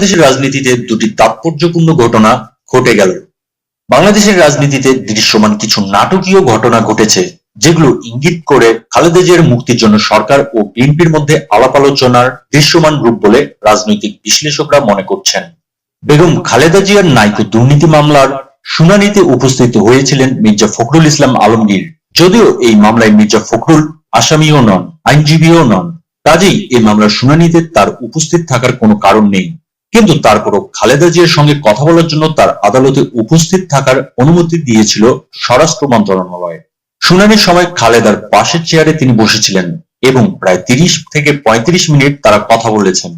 বাংলাদেশের রাজনীতিতে দুটি তাৎপর্যপূর্ণ ঘটনা ঘটে গেল। বাংলাদেশের রাজনীতিতে দৃশ্যমান কিছু নাটকীয় ঘটনা ঘটেছে, যেগুলো ইঙ্গিত করে খালেদা জিয়ার মুক্তির জন্য সরকার ও বিএনপির মধ্যে আলাপ আলোচনার দৃশ্যমান রূপ বলে রাজনৈতিক বিশ্লেষকরা মনে করছেন। বেগম খালেদা জিয়ার নাইকো দুর্নীতি মামলার শুনানিতে উপস্থিত হয়েছিলেন মির্জা ফখরুল ইসলাম আলমগীর। যদিও এই মামলায় মির্জা ফখরুল আসামিও নন, আইনজীবীও নন। কাজেই এই মামলার শুনানিতে তার উপস্থিত থাকার কোনো কারণ নেই। কিন্তু তারপরও খালেদা জিয়ার সঙ্গে কথা বলার জন্য তার আদালতে উপস্থিত থাকার অনুমতি দিয়েছিল স্বরাষ্ট্র মন্ত্রণালয়। শুনানির সময় খালেদার পাশের চেয়ারে তিনি বসেছিলেন এবং প্রায় তিরিশ থেকে পঁয়ত্রিশ মিনিট তারা কথা বলেছেন।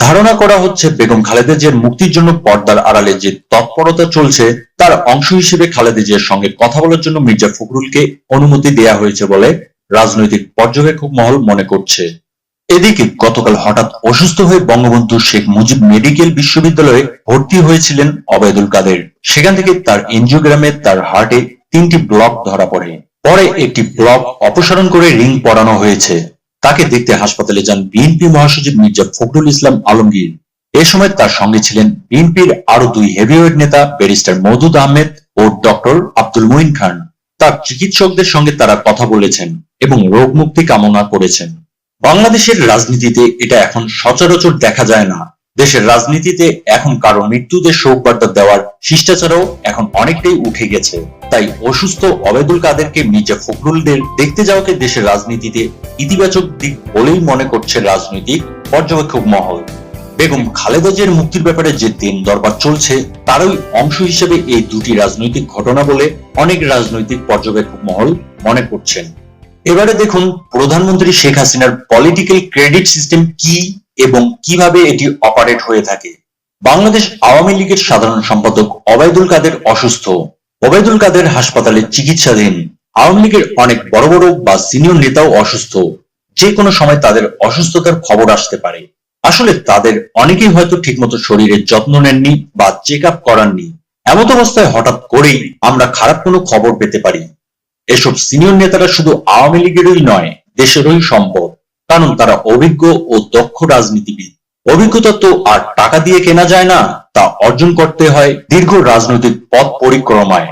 ধারণা করা হচ্ছে বেগম খালেদা জিয়ার মুক্তির জন্য পর্দার আড়ালে যে তৎপরতা চলছে, তার অংশ হিসেবে খালেদা জিয়ার সঙ্গে কথা বলার জন্য মির্জা ফখরুলকে অনুমতি দেয়া হয়েছে বলে রাজনৈতিক পর্যবেক্ষক মহল মনে করছে। এদিকে গতকাল হঠাৎ অসুস্থ হয়ে বঙ্গবন্ধু শেখ মুজিব মেডিকেল বিশ্ববিদ্যালয়ে ভর্তি হয়েছিলেন অবায়দুল কাদের। সেখান থেকে তার এনজিওগ্রামে তার হার্টে তিনটি ব্লক ধরা পড়ে। পরে একটি ব্লক অপসারণ করে রিং পরানো হয়েছে। তাকে দেখতে হাসপাতালে যান বিএনপি মহাসচিব মির্জা ফখরুল ইসলাম আলমগীর। এ সময় তার সঙ্গে ছিলেন বিএনপির আরও দুই হেভিওয়েট নেতা ব্যারিস্টার মওদুদ আহমেদ ও ডক্টর আব্দুল মুইন খান। তার চিকিৎসকদের সঙ্গে তারা কথা বলেছেন এবং রোগ মুক্তি কামনা করেছেন। বাংলাদেশের রাজনীতিতে এটা এখন সচরাচর দেখা যায় না। দেশের রাজনীতিতে এখন কারও মৃত্যুতে শোক বার্তা দেওয়ার শিষ্টাচারও এখন অনেকটাই উঠে গেছে। তাই অসুস্থ অবেদুল কাদেরকে মির্জা ফখরুলদের দেখতে যাওয়াকে দেশের রাজনীতিতে ইতিবাচক দিক বলেই মনে করছে রাজনৈতিক পর্যবেক্ষক মহল। বেগম খালেদা জিয়ার মুক্তির ব্যাপারে যে দিন দরবার চলছে, তারই অংশ হিসেবে এই দুটি রাজনৈতিক ঘটনা বলে অনেক রাজনৈতিক পর্যবেক্ষক মহল মনে করছেন। এবারে দেখুন প্রধানমন্ত্রী শেখ হাসিনার পলিটিক্যাল ক্রেডিট সিস্টেম কি এবং কীভাবে এটি অপারেট হয়ে থাকে? বাংলাদেশ আওয়ামী লীগের সাধারণ সম্পাদক অবায়দুল কাদের অসুস্থ। ওবায়দুল কাদের হাসপাতালে চিকিৎসাধীন। আওয়ামী লীগের অনেক বড় বড় বা সিনিয়র নেতাও অসুস্থ। যে কোনো সময় তাদের অসুস্থতার খবর আসতে পারে। আসলে তাদের অনেকেই হয়তো ঠিকমতো শরীরের যত্ন নেননি বা চেক আপ করাননি। এমত অবস্থায় হঠাৎ করেই আমরা খারাপ কোনো খবর পেতে পারি। এসব সিনিয়র নেতারা শুধু আওয়ামী লীগেরই নয়, দেশেরই সম্পদ। কারণ তারা অভিজ্ঞ ও দক্ষ রাজনীতিবিদ। অভিজ্ঞতা তো আর টাকা দিয়ে কেনা যায় না, তা অর্জন করতে হয় দীর্ঘ রাজনৈতিক পথ পরিক্রমায়।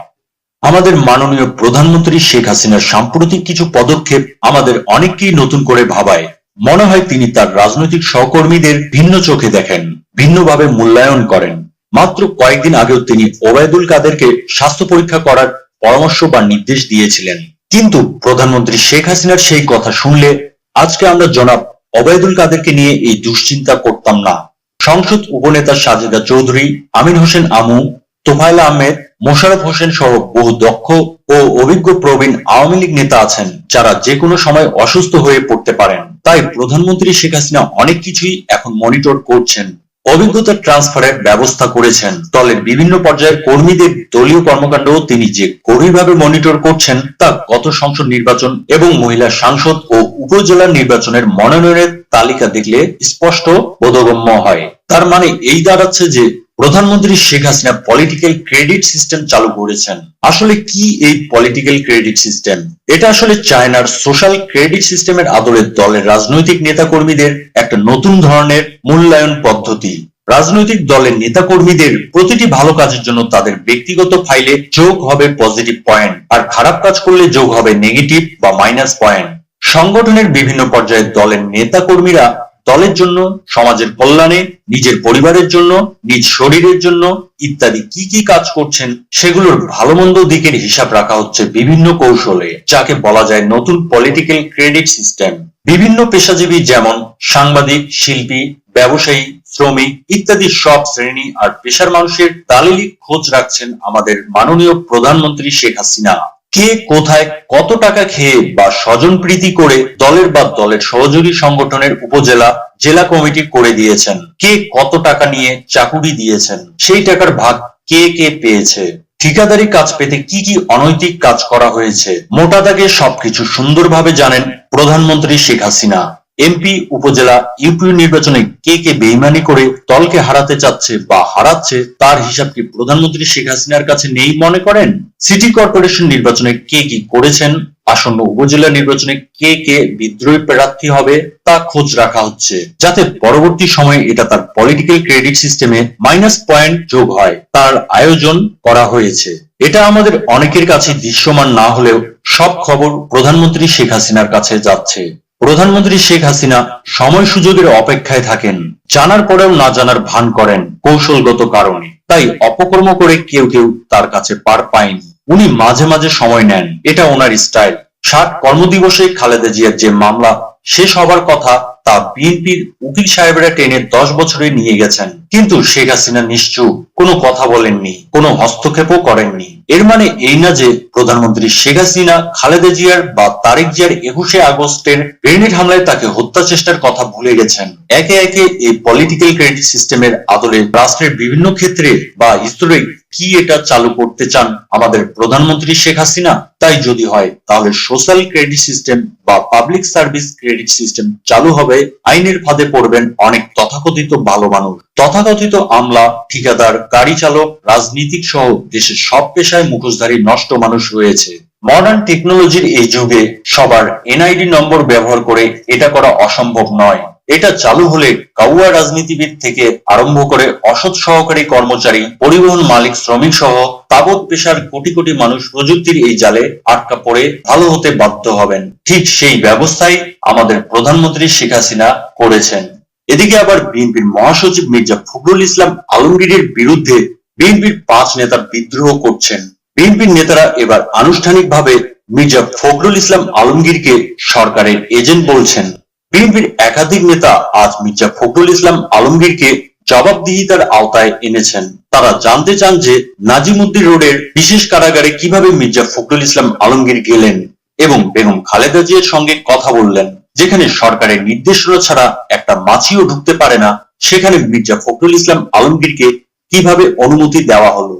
আমাদের মাননীয় প্রধানমন্ত্রী শেখ হাসিনার সাম্প্রতিক কিছু পদক্ষেপ আমাদের অনেককেই নতুন করে ভাবায়। মনে হয় তিনি তার রাজনৈতিক সহকর্মীদের ভিন্ন চোখে দেখেন, ভিন্নভাবে মূল্যায়ন করেন। মাত্র কয়েকদিন আগেও তিনি ওবায়দুল কাদেরকে স্বাস্থ্য পরীক্ষা করার পরামর্শ বা নির্দেশ দিয়েছিলেন। কিন্তু প্রধানমন্ত্রী শেখ হাসিনার সেই কথা শুনলে আজকে আমরা জনাব ওবায়দুল কাদেরকে নিয়ে এই দুশ্চিন্তা করতাম না। সংসদ উপনেতা সাজেদা চৌধুরী, আমির হোসেন আমু, তোফায়েল আহমেদ মোশারফ হোসেন সহ বহু দক্ষ ও অভিজ্ঞ প্রবীণ আওয়ামী লীগ নেতা আছেন, যারা যে কোনো সময় অসুস্থ হয়ে পড়তে পারেন। তাই প্রধানমন্ত্রী শেখ হাসিনা অনেক কিছুই এখন মনিটর করছেন। অভিজ্ঞতা ট্রান্সফারের ব্যবস্থা করেছেন। দলের বিভিন্ন পর্যায়ের কর্মীদের দলীয় কর্মকাণ্ড তিনি যে গভীরভাবে মনিটর করছেন, তা গত সংসদ নির্বাচন এবং মহিলা সাংসদ ও উপজেলা নির্বাচনের মনোনয়নের তালিকা দেখলে স্পষ্ট বোধগম্য হয়। তার মানে এই দাঁড়াচ্ছে যে প্রধানমন্ত্রী Sheikh Hasina political credit system চালু করেছেন। আসলে কি এই পলিটিক্যাল ক্রেডিট সিস্টেম এটা আসলে চায়নার সোশ্যাল ক্রেডিট সিস্টেমের আদলে দলের রাজনৈতিক নেতাকর্মীদের একটা নতুন ধরনের মূল্যায়ন পদ্ধতি। রাজনৈতিক দলের নেতাকর্মীদের প্রতিটি ভালো কাজের জন্য তাদের ব্যক্তিগত ফাইলে যোগ হবে পজিটিভ পয়েন্ট আর খারাপ কাজ করলে যোগ হবে নেগেটিভ বা মাইনাস পয়েন্ট সংগঠনের বিভিন্ন পর্যায়ে দলের নেতাকর্মীরা দলের জন্য, সমাজের কল্যাণে, নিজের পরিবারের জন্য, নিজ শরীরের জন্য ইত্যাদি কি কি কাজ করছেন সেগুলোর ভালো মন্দ দিকের হিসাব রাখা হচ্ছে বিভিন্ন কৌশলে, যাকে বলা যায় নতুন পলিটিক্যাল ক্রেডিট সিস্টেম বিভিন্ন পেশাজীবী যেমন সাংবাদিক, শিল্পী, ব্যবসায়ী, শ্রমিক ইত্যাদি সব শ্রেণি আর পেশার মানুষের দালিলিক খোঁজ রাখছেন আমাদের মাননীয় প্রধানমন্ত্রী শেখ হাসিনা। কে কোথায় কত টাকা খেয়ে বা স্বজন প্রীতি করে দলের বা দলের সহযোগী সংগঠনের উপজেলা, জেলা কমিটি করে দিয়েছেন? কে কত টাকা নিয়ে চাকুরি দিয়েছেন? সেই টাকার ভাগ কে কে পেয়েছে? ঠিকাদারি কাজ পেতে কি কি অনৈতিক কাজ করা হয়েছে? মোটা দাগে সবকিছু সুন্দরভাবে জানেন প্রধানমন্ত্রী শেখ হাসিনা। এমপি উপজেলা ইউপি নির্বাচনে কে কে বেইমানি করে দলকে হারাতে চাচ্ছে বা হারাচ্ছে, তার হিসাব কি প্রধানমন্ত্রী শেখ হাসিনার কাছে নেই মনে করেন? সিটি কর্পোরেশন নির্বাচনে কে কি করেছেন? আসন্ন উপজেলা নির্বাচনে কে কে বিদ্রোহী প্রার্থী হবে তা খোঁজ রাখা হচ্ছে। যাতে পরবর্তী সময়ে এটা তার পলিটিক্যাল ক্রেডিট সিস্টেমে মাইনাস পয়েন্ট যোগ হয়, তার আয়োজন করা হয়েছে। এটা আমাদের অনেকের কাছে দৃশ্যমান না হলেও সব খবর প্রধানমন্ত্রী শেখ হাসিনার কাছে যাচ্ছে। প্রধানমন্ত্রী শেখ হাসিনা সময় সুযোগের অপেক্ষায় থাকেন। জানার পরেও না জানার ভান করেন কৌশলগত কারণে। তাই অপকর্ম করে কেউ কেউ তার কাছে পার পায়নি। উনি মাঝে মাঝে সময় নেন। এটা ওনার স্টাইল। ষাট কর্মদিবসে খালেদা জিয়ার যে মামলা শেষ হবার কথা তা বিএনপির উকিল সাহেবরা টেনে দশ বছরে নিয়ে গেছেন। কিন্তু শেখ হাসিনা নিশ্চুপ, কোনো কথা বলেননি, কোনো হস্তক্ষেপও করেননি। এর মানে এই না যে প্রধানমন্ত্রী শেখ হাসিনা, খালেদা জিয়ার বা তারেক জিয়ার একুশে আগস্টের গ্রেনেড হামলায় তাকে হত্যা চেষ্টার কথা ভুলে গেছেন। একে একে এই পলিটিক্যাল ক্রেডিট সিস্টেমের আদলে রাষ্ট্রের বিভিন্ন ক্ষেত্রে বা স্তরে কি এটা চালু করতে চান আমাদের প্রধানমন্ত্রী শেখ হাসিনা? তাই যদি হয়, তাহলে সোশ্যাল ক্রেডিট সিস্টেম বা পাবলিক সার্ভিস ক্রেডিট সিস্টেম চালু হবে, আইনের ফাঁদে পড়বেন অনেক তথাকথিত ভালো মানুষ। তথাকথিত আমলা, ঠিকাদার, গাড়ি চালক, রাজনীতিক সহ দেশের সব পেশায় মুখোশধারী নষ্ট মানুষ রয়েছে। মডার্ন টেকনোলজির এই যুগে সবার এনআইডি নম্বর ব্যবহার করে এটা করা অসম্ভব নয়। এটা চালু হলে কাউয়া রাজনীতিবিদ থেকে আরম্ভ করে অসৎ সহকারী কর্মচারী, পরিবহন মালিক, শ্রমিক সহ তাবৎ পেশার কোটি কোটি মানুষ প্রযুক্তির এই জালে আটকা পড়ে ভালো হতে বাধ্য হবেন। ঠিক সেই ব্যবস্থাই আমাদের প্রধানমন্ত্রী শেখ হাসিনা করেছেন। এদিকে আবার বিএনপির মহাসচিব মির্জা ফখরুল ইসলাম আলমগীরের বিরুদ্ধে বিএনপির পাঁচ নেতা বিদ্রোহ করছেন। বিএনপির নেতারা এবার আনুষ্ঠানিকভাবে মির্জা ফখরুল ইসলাম আলমগীরকে সরকারের এজেন্ট বলছেন। বিএনপির একাধিক নেতা আজ মির্জা ফখরুল ইসলাম আলমগীরকে জবাবদিহিতার আওতায় এনেছেন। তারা জানতে চান যে নাজিমুদ্দিন রোডের বিশেষ কারাগারে কীভাবে মির্জা ফখরুল ইসলাম আলমগীর গেলেন এবং বেগম খালেদা জিয়ার সঙ্গে কথা বললেন। যেখানে সরকারের নির্দেশনা ছাড়া একটা মাছিও ঢুকতে পারে না, সেখানে মির্জা ফখরুল ইসলাম আলমগীরকে কীভাবে অনুমতি দেওয়া হলো?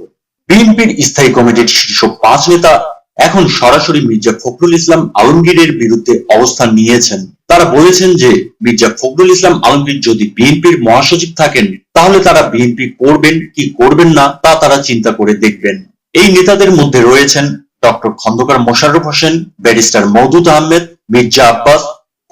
বিএনপির স্থায়ী কমিটির শীর্ষ পাঁচ নেতা এখন সরাসরি মির্জা ফখরুল ইসলাম আলমগীরের বিরুদ্ধে অবস্থান নিয়েছেন। তারা বলেছেন যে, মির্জা ফখরুল ইসলাম আলমগীর যদি বিএনপির মহাসচিব থাকেন, তাহলে তারা বিএনপি করবেন কি করবেন না, তা তারা চিন্তা করে দেখবেন। এই নেতাদের মধ্যে রয়েছেন ডক্টর খন্দকার মোশাররফ হোসেন, ব্যারিস্টার মওদুদ আহমেদ, মির্জা আব্বাস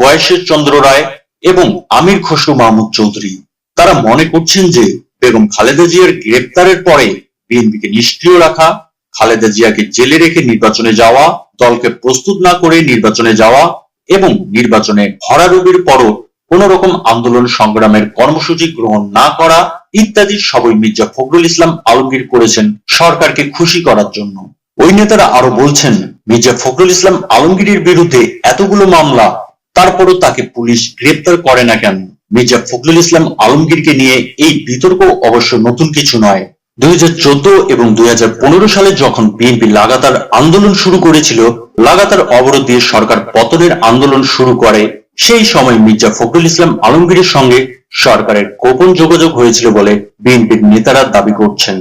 কয়েশের চন্দ্র রায় এবং আমির খসরু মাহমুদ চৌধুরী। তারা মনে করছেন যে বেগম খালেদা জিয়ার গ্রেপ্তারের পরে বিএনপিকে নিষ্ক্রিয় রাখা, খালেদা জিয়াকে জেলে রেখে নির্বাচনে যাওয়া, দলকে প্রস্তুত না করে নির্বাচনে যাওয়া এবং নির্বাচনে ভরারুবির পরও কোন রকম আন্দোলন সংগ্রামের কর্মসূচি গ্রহণ না করা ইত্যাদি সবই মির্জা ফখরুল ইসলাম আলমগীর করেছেন সরকারকে খুশি করার জন্য। ওই নেতারা আরও বলছেন, মির্জা ফখরুল ইসলাম আলমগীরের বিরুদ্ধে এতগুলো মামলা তারপরও তাকে পুলিশ গ্রেপ্তার করে না কেন? মির্জা ফখরুল ইসলাম আলমগীরকে নিয়ে এই বিতর্ক অবশ্য নতুন কিছু নয়। দুই এবং দুই পনেরো সালে যখন বিএনপি লাগাতার আন্দোলন শুরু করেছিল, লাগাতার অবরোধ দিয়ে সরকার পতনের আন্দোলন শুরু করে, সেই সময় মির্জা ফখরুল ইসলাম আলমগীরের সঙ্গে সরকারের গোপন যোগাযোগ হয়েছিল বলে বিএনপির নেতারা দাবি করছেন।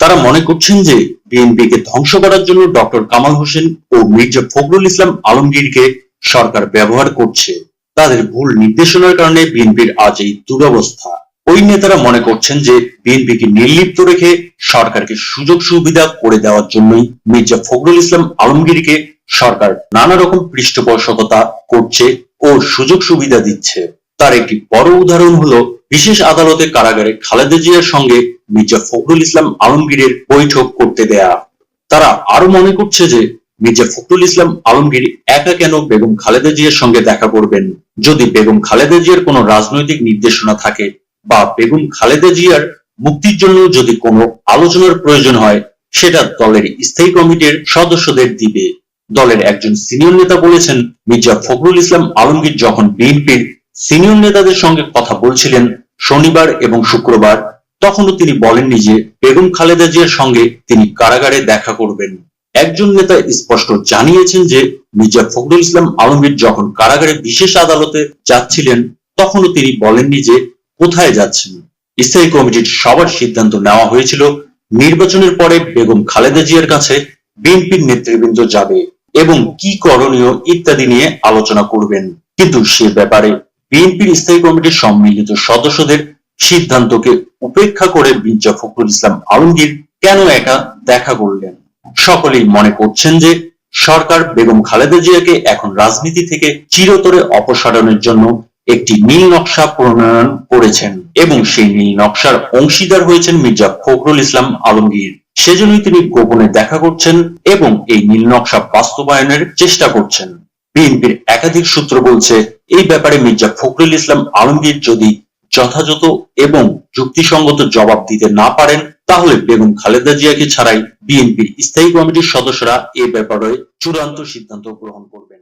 তারা মনে করছেন যে বিএনপিকে ধ্বংস করার জন্য ডক্টর কামাল হোসেন ও মির্জা ফখরুল ইসলাম আলমগীরকে সরকার ব্যবহার করছে, তাদের ভুল নির্দেশনার কারণে বিএনপির আজ এই দুরবস্থা। ওই নেতারা মনে করছেন যে বিএনপিকে নির্লিপ্ত রেখে সরকারকে সুযোগ সুবিধা করে দেওয়ার জন্যই মির্জা ফখরুল ইসলাম আলমগীরকে সরকার নানা রকম পৃষ্ঠপোষকতা করছে ও সুযোগ সুবিধা দিচ্ছে। তার একটি বড় উদাহরণ হলো, বিশেষ আদালতে কারাগারে খালেদা জিয়ার সঙ্গে মির্জা ফখরুল ইসলাম আলমগীরের বৈঠক করতে দেয়া। তারা আরও মনে করছে যে মির্জা ফখরুল ইসলাম আলমগীর একা কেন বেগম খালেদা জিয়ার সঙ্গে দেখা করবেন? যদি বেগম খালেদা জিয়ার কোনো রাজনৈতিক নির্দেশনা থাকে বা বেগম খালেদা জিয়ার মুক্তির জন্য যদি কোনো আলোচনার প্রয়োজন হয়, সেটা দলের স্থায়ী কমিটির সদস্যদের দিবে। দলের একজন সিনিয়র নেতা বলেছেন, মির্জা ফখরুল ইসলাম আলমগীর যখন বিএনপির সিনিয়র নেতাদের সঙ্গে কথা বলছিলেন শনিবার এবং শুক্রবার, তখনও তিনি বলেননি যে বেগম খালেদা জিয়ার সঙ্গে তিনি কারাগারে দেখা করবেন। একজন নেতা স্পষ্ট জানিয়েছেন যে, মির্জা ফখরুল ইসলাম আলমগীর যখন কারাগারে বিশেষ আদালতে যাচ্ছিলেন, তখনও তিনি বলেননি যে, কোথায় যাচ্ছেন। স্থায়ী কমিটির সবার সিদ্ধান্ত নেওয়া হয়েছিল, নির্বাচনের পরে বেগম খালেদা জিয়ার কাছে বিএনপির নেতৃবৃন্দ যাবে এবং কি করণীয় ইত্যাদি নিয়ে আলোচনা করবেন। কিন্তু সে ব্যাপারে বিএনপির স্থায়ী কমিটির সম্মিলিত সদস্যদের সিদ্ধান্তকে উপেক্ষা করে মির্জা ফখরুল ইসলাম আলমগীর কেন একা দেখা করলেন? সকলেই মনে করছেন যে সরকার বেগম খালেদা জিয়াকে এখন রাজনীতি থেকে চিরতরে অপসারণের জন্য একটি নীল নকশা প্রণয়ন করেছেন এবং সেই নীল নকশার অংশীদার হয়েছেন মির্জা ফখরুল ইসলাম আলমগীর। সেজন্যই তিনি গোপনে দেখা করছেন এবং এই নীল নকশা বাস্তবায়নের চেষ্টা করছেন। বিএনপির একাধিক সূত্র বলছে, এই ব্যাপারে মির্জা ফখরুল ইসলাম আলমগীর যদি যথাযথ এবং যুক্তিসঙ্গত জবাব দিতে না পারেন তাহলে বেগম খালেদা জিয়াকে ছাড়াই বিএনপির স্থায়ী কমিটির সদস্যরা এ ব্যাপারে চূড়ান্ত সিদ্ধান্ত গ্রহণ করবেন